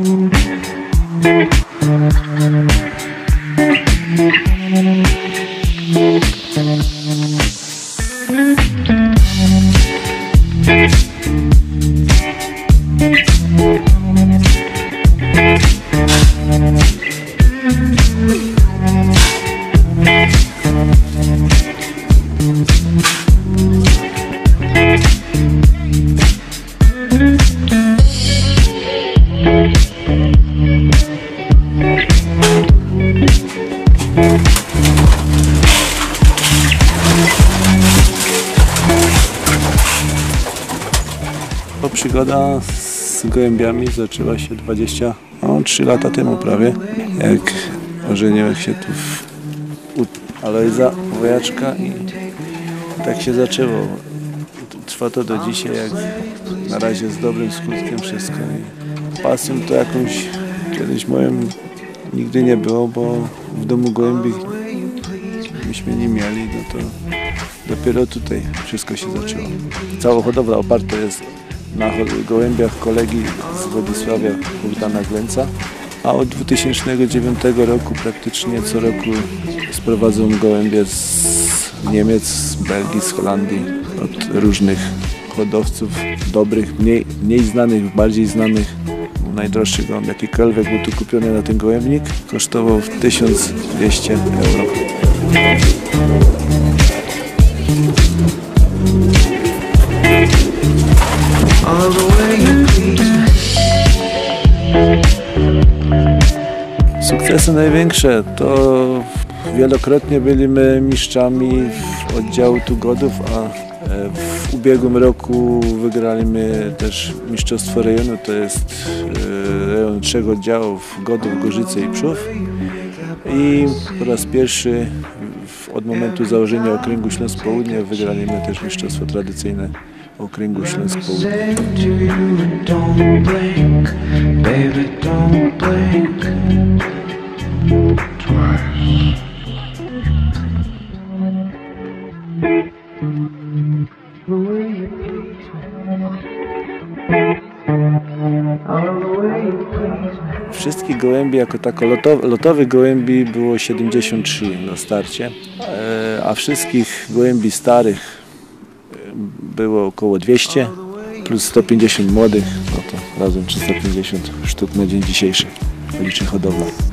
Thank you. To przygoda z gołębiami zaczęła się 23 lata temu prawie, jak ożeniłem się tu w, Alojza Wojaczka i tak się zaczęło. Trwa to do dzisiaj, jak na razie z dobrym skutkiem wszystko. I pasją to jakąś kiedyś moją nigdy nie było, bo w domu gołębi myśmy nie mieli, no to dopiero tutaj wszystko się zaczęło. Cała hodowla oparta jest na gołębiach kolegi z Władysławia Bogdana Glęca, a od 2009 roku praktycznie co roku sprowadzą gołębie z Niemiec, z Belgii, z Holandii, od różnych hodowców dobrych, mniej, mniej znanych, bardziej znanych. Najdroższy gołąb, jakikolwiek był tu kupiony na ten gołębnik, kosztował 1200 euro. Sukcesy największe to wielokrotnie byliśmy mistrzami oddziału Tugodów, a e, w ubiegłym roku wygraliśmy też Mistrzostwo Rejonu, to jest e, rejon trzech oddziałów Godów, Gorzyce i Przów. I po raz pierwszy od momentu założenia Okręgu Śląsk Południe wygraliśmy też Mistrzostwo Tradycyjne Okręgu Śląsk Południe. Baby, don't blink. Wszystkich gołębi jako tako lotow, lotowych gołębi było 73 na starcie, e, a wszystkich gołębi starych e, było około 200 plus 150 młodych, no to razem 350 sztuk na dzień dzisiejszy liczy hodowla.